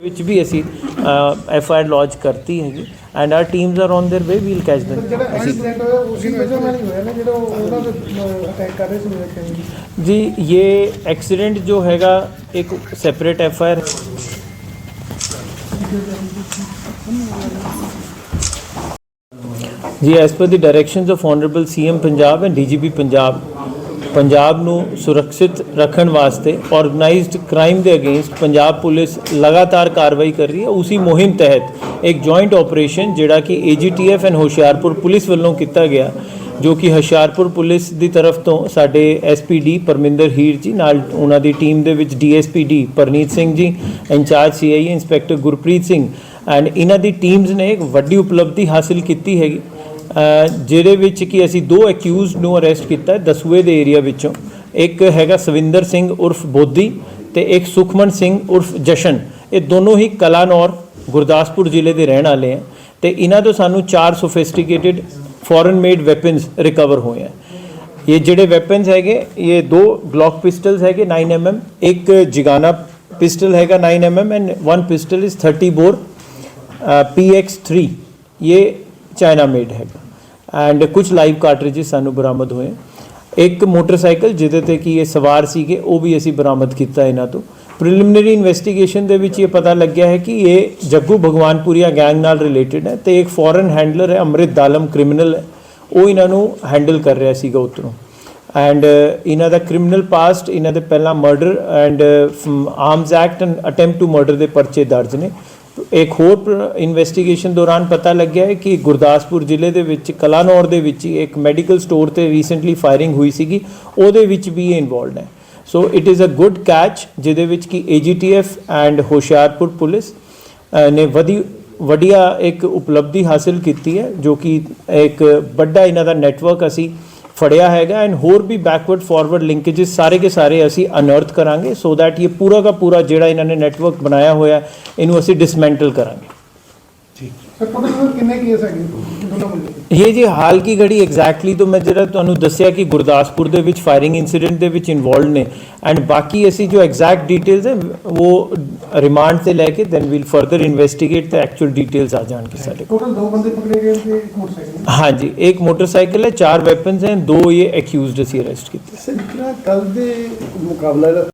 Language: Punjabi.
which भी ऐसी एफ़ आई आर लॉन्च करती है and our teams are on their way we will catch them जी। ये एक्सीडेंट जो हैगा एक सेपरेट एफ़ आई आर है। ਜੀ as per the directions of honourable CM Punjab and DGP Punjab Punjab ਨੂੰ ਸੁਰੱਖਿਅਤ ਰੱਖਣ ਵਾਸਤੇ ਆਰਗੇਨਾਈਜ਼ਡ ਕ੍ਰਾਈਮ ਦੇ ਅਗੇਂਸਟ ਪੰਜਾਬ ਪੁਲਿਸ ਲਗਾਤਾਰ ਕਾਰਵਾਈ ਕਰ ਰਹੀ ਹੈ ਉਸੇ ਮੁਹਿੰਮ ਤਹਿਤ ਇੱਕ ਜੁਆਇੰਟ ਆਪਰੇਸ਼ਨ ਜਿਹੜਾ ਕਿ ਏਜੀਟੀਐਫ ਐਂਡ ਹੁਸ਼ਿਆਰਪੁਰ ਪੁਲਿਸ ਵੱਲੋਂ ਕੀਤਾ ਗਿਆ ਜੋ ਕਿ ਹੁਸ਼ਿਆਰਪੁਰ ਪੁਲਿਸ ਦੀ ਤਰਫ ਤੋਂ ਸਾਡੇ ਐਸਪੀਡੀ ਪਰਮਿੰਦਰ ਹੀਰ ਜੀ ਨਾਲ ਉਹਨਾਂ ਦੀ ਟੀਮ ਦੇ ਵਿੱਚ DSPD Parneet Singh ji incharge CI inspector Gurpreet Singh and ਇਹਨਾਂ ਦੀ ਟੀਮਸ ਨੇ ਇੱਕ ਵੱਡੀ ਉਪਲਬਧੀ ਹਾਸਲ ਕੀਤੀ ਹੈਗੀ ਜਿਹਦੇ ਵਿੱਚ ਕਿ ਅਸੀਂ ਦੋ ਅਕਿਊਜ਼ਡ ਨੂੰ ਅਰੈਸਟ ਕੀਤਾ ਹੈ ਦਸੂਏ ਦੇ ਏਰੀਆ ਵਿੱਚੋਂ। ਇੱਕ ਹੈਗਾ ਸਵਿੰਦਰ ਸਿੰਘ ਉਰਫ ਬੋਦੀ ਤੇ ਇੱਕ ਸੁਖਮਨ ਸਿੰਘ ਉਰਫ ਜਸ਼ਨ। ਇਹ ਦੋਨੋਂ ਹੀ ਕਲਾਨੌਰ ਗੁਰਦਾਸਪੁਰ ਜ਼ਿਲ੍ਹੇ ਦੇ ਰਹਿਣ ਵਾਲੇ ਹੈ ਤੇ ਇਹਨਾਂ ਤੋਂ ਸਾਨੂੰ ਚਾਰ sophisticated foreign made weapons recover ਹੋਏ ਹੈ। ਇਹ ਜਿਹੜੇ ਵੈਪਨਸ ਹੈਗੇ, ਇਹ ਦੋ ਗਲੌਕ ਪਿਸਟਲਸ ਹੈਗੇ 9mm ਇੱਕ ਜਿਗਾਨਾ ਪਿਸਟਲ ਹੈਗਾ 9mm and one pistol is 30 bore PX3 ਇਹ ਚਾਈਨਾ ਮੇਡ ਹੈਗਾ। ਐਂਡ ਕੁਝ ਲਾਈਵ ਕਾਰਟ੍ਰਿਜਸ ਸਾਨੂੰ ਬਰਾਮਦ ਹੋਏ। ਇੱਕ ਮੋਟਰਸਾਈਕਲ, ਜਿਹਦੇ ਤੇ ਕੀ ਇਹ ਸਵਾਰ ਸੀਗੇ, ਉਹ ਵੀ ਅਸੀਂ ਬਰਾਮਦ ਕੀਤਾ ਇਹਨਾਂ ਤੋਂ। ਪ੍ਰੀਲਿਮਿਨਰੀ ਇਨਵੈਸਟੀਗੇਸ਼ਨ ਦੇ ਵਿੱਚ ਇਹ ਪਤਾ ਲੱਗਿਆ ਹੈ ਕਿ ਇਹ ਜੱਗੂ ਭਗਵਾਨਪੁਰੀਆ ਗੈਂਗ ਨਾਲ ਰਿਲੇਟਡ ਹੈ ਤੇ ਇੱਕ ਫੋਰਨ ਹੈਂਡਲਰ ਹੈ, ਅੰਮ੍ਰਿਤ ਦਾਲਮ ਕ੍ਰਿਮੀਨਲ ਹੈ। ਉਹ ਇਹਨਾਂ ਨੂੰ ਹੈਂਡਲ ਕਰ ਰਿਹਾ ਸੀਗਾ ਉਤਰੋਂ ਐਂਡ ਇਹਨਾਂ ਦਾ ਕ੍ਰਿਮੀਨਲ ਪਾਸਟ ਇਹਨਾਂ ਦੇ ਪਹਿਲਾਂ murder and arms act and attempt to murder ਦੇ ਪਰਚੇ ਦਰਜ ਨੇ। ਇੱਕ ਹੋਰ ਇਨਵੈਸਟੀਗੇਸ਼ਨ ਦੌਰਾਨ ਪਤਾ ਲੱਗਿਆ ਹੈ ਕਿ ਗੁਰਦਾਸਪੁਰ ਜ਼ਿਲ੍ਹੇ ਦੇ ਵਿੱਚ ਕਲਾਨੌਰ ਦੇ ਵਿੱਚ ਹੀ ਇੱਕ ਮੈਡੀਕਲ ਸਟੋਰ ਤੇ ਰੀਸੈਂਟਲੀ ਫਾਇਰਿੰਗ ਹੋਈ ਸੀਗੀ। ਉਹਦੇ ਵਿੱਚ ਵੀ ਇਹ ਇਨਵੋਲਡ ਹੈ। So it is a good catch ਜਿਹਦੇ ਵਿੱਚ ਕਿ ਏਜੀਟੀਐਫ ਐਂਡ ਹੁਸ਼ਿਆਰਪੁਰ ਪੁਲਿਸ ਨੇ ਵਧੀ, ਵਧੀਆ ਇੱਕ ਉਪਲਬਧੀ ਹਾਸਲ ਕੀਤੀ ਹੈ, ਜੋ ਕਿ ਇੱਕ ਵੱਡਾ ਇਹਨਾਂ ਦਾ ਨੈਟਵਰਕ ਅਸੀਂ ਫੜਿਆ ਹੈਗਾ ਐਂਡ ਹੋਰ ਵੀ ਬੈਕਵਰਡ ਫਾਰਵਰਡ ਲਿੰਕੇजेस ਸਾਰੇ ਕੇ ਸਾਰੇ ਅਸੀਂ ਅਨਰਥ ਕਰਾਂਗੇ ਸੋ ਥੈਟ ਇਹ ਪੂਰਾ ਦਾ ਪੂਰਾ ਜਿਹੜਾ ਇਹਨਾਂ ਨੇ ਨੈਟਵਰਕ ਬਣਾਇਆ ਹੋਇਆ, ਇਹਨੂੰ ਅਸੀਂ ਡਿਸਮੈਂਟਲ ਕਰਾਂਗੇ। ਸਰ ਟੋਟਲ ਕਿੰਨੇ ਕੇਸ ਹੈਗੇ ਦੋਨੋਂ ਮਿਲ ਕੇ ਇਹ ਜੀ ਹਾਲ ਕੀ ਘੜੀ ਐਗਜ਼ੈਕਟਲੀ ਤੋਂ ਮੈਂ ਜਿਹੜਾ ਤੁਹਾਨੂੰ ਦੱਸਿਆ ਕਿ ਗੁਰਦਾਸਪੁਰ ਦੇ ਵਿੱਚ ਫਾਇਰਿੰਗ ਇਨਸੀਡੈਂਟ ਦੇ ਵਿੱਚ ਇਨਵੋਲਡ ਨੇ। ਐਂਡ ਬਾਕੀ ਅਸੀਂ ਜੋ ਐਗਜ਼ੈਕਟ ਡਿਟੇਲਸ ਹੈ ਉਹ ਰਿਮਾਂਡ ਤੇ ਲੈ ਕੇ ਦੈਨ ਵੀਲ ਫਰਦਰ ਇਨਵੈਸਟੀਗੇਟ ਤੇ ਐਕਚੁਅਲ ਡਿਟੇਲਸ ਆ ਜਾਣਗੇ ਸਾਡੇ ਕੋਲ। ਟੋਟਲ ਦੋ ਬੰਦੇ ਪਕੜੇ ਗਏ ਤੇ ਇੱਕ ਮੋਟਰਸਾਈਕਲ ਹਾਂਜੀ ਇੱਕ ਮੋਟਰਸਾਈਕਲ ਹੈ ਚਾਰ ਵੈਪਨਸ ਹੈ ਦੋ ਇਹ ਅਕਿਊਜ਼ਡ ਅਸੀਂ ਅਰੈਸਟ ਕੀਤੇ। ਸਰ ਜਿਹੜਾ ਕੱਲ ਦੇ ਮੁਕਾਬਲਾ ਜਿਹੜਾ